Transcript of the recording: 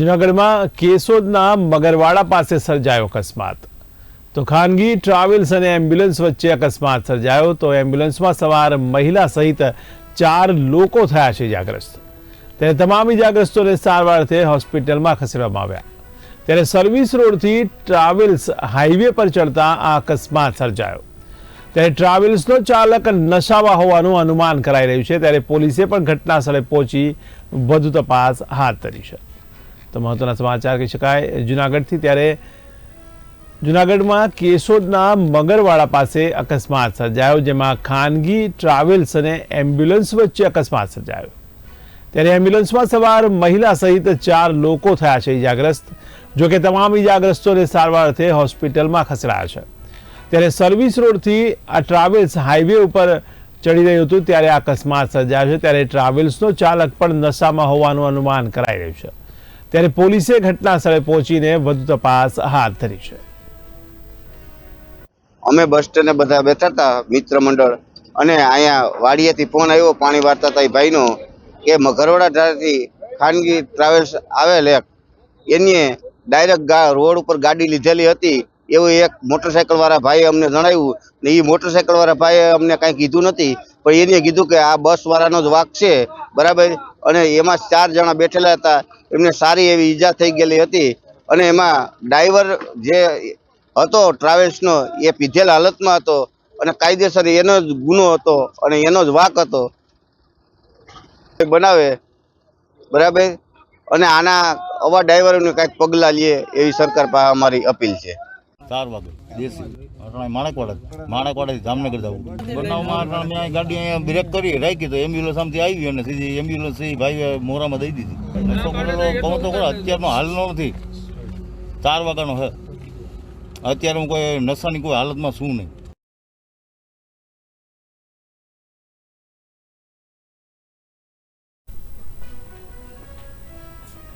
જૂનાગઢમાં કેશોદના મગરવાડા પાસે સર્જાયો અકસ્માત. તો ખાનગી ટ્રાવેલ્સ અને એમ્બ્યુલન્સ વચ્ચે અકસ્માત સર્જાયો તો એમ્બ્યુલન્સમાં સવાર મહિલા સહિત ચાર લોકો થયા છે ઇજાગ્રસ્ત. ત્યારે તમામ ઇજાગ્રસ્તોને સારવાર અર્થે હોસ્પિટલમાં ખસેડવામાં આવ્યા. ત્યારે સર્વિસ રોડથી ટ્રાવેલ્સ હાઈવે પર ચડતા આ અકસ્માત સર્જાયો. ત્યારે ટ્રાવેલ્સનો ચાલક નશામાં હોવાનું અનુમાન કરાઈ રહ્યું છે. ત્યારે પોલીસે પણ ઘટના સ્થળે પહોંચી વધુ તપાસ હાથ ધરી છે. તો મહત્વના સમાચાર કહી શકાય. જુનાગઢથી ત્યારે જુનાગઢમાં કેશોદના મગરવાડા પાસે અકસ્માત સર્જાયો, જેમાં ખાનગી ટ્રાવેલ્સ અને એમ્બ્યુલન્સ વચ્ચે અકસ્માત સર્જાયો. ત્યારે એમ્બ્યુલન્સમાં સવાર મહિલા સહિત ચાર લોકો થયા છે ઇજાગ્રસ્ત જોકે તમામ ઇજાગ્રસ્તોને સારવાર અર્થે હોસ્પિટલમાં ખસેડાયા છે. ત્યારે સર્વિસ રોડથી આ ટ્રાવેલ્સ હાઈવે ઉપર ચડી રહ્યું હતું, ત્યારે અકસ્માત સર્જાયો છે. ત્યારે ટ્રાવેલ્સનો ચાલક પણ નશામાં હોવાનું અનુમાન કરાઈ રહ્યું છે. ત્યારે પોલીસે ઘટના સ્થળે પહોંચીને વધુ તપાસ હાથ ધરી છે. અમે બસ સ્ટેન્ડે બધા બેઠા હતા, મિત્ર મંડળ. અને અહીંયા વાડિયાથી ફોન આવ્યો, પાણી વારતા હતા એ ભાઈનો, કે મઘરવાડા ધારેથી ખાનગી ટ્રાવેલ્સ આવેલ એક. એની ડાયરેક્ટ રોડ ઉપર ગાડી લીધેલી હતી. એવું એક મોટરસાયકલ વાળા ભાઈએ અમને જણાવ્યું ને એ મોટરસાયકલ વાળા ભાઈએ અમને કાંઈ કીધું નથી. પણ એને કીધું કે આ બસ વાળાનો જ વાક છે. બરાબર? અને એમાં ચાર જણા બેઠેલા હતા. એમને સારી એવી ઈજા થઈ ગયેલી હતી. અને એમાં ડ્રાઈવર જે હતો ટ્રાવેલ્સનો, એ પીધેલ હાલતમાં હતો અને કાયદેસર એનો જ ગુનો હતો અને એનો જ વાક હતો. બનાવે. બરાબર? અને આના આવા ડ્રાઈવરોને કાંઈક પગલાં લે એવી સરકાર પાસે અમારી અપીલ છે. ચાર વાગે દેશી. માણકવાડા માણેકવાડા, માણેકવાડાથી જામનગર જવું. બનાવમાં મેં ગાડી અહીંયા બ્રેક કરી, રાખી તો એમ્બ્યુલન્સ આમથી આવી અને સીધી એમ્બ્યુલન્સ એ ભાઈ મોરામાં દઈ દીધી. નશો કરેલો કહું અત્યારનો હાલનો નથી. ચાર વાગ્યાનો હે. અત્યારે હું કોઈ નશાની કોઈ હાલતમાં શું નહીં.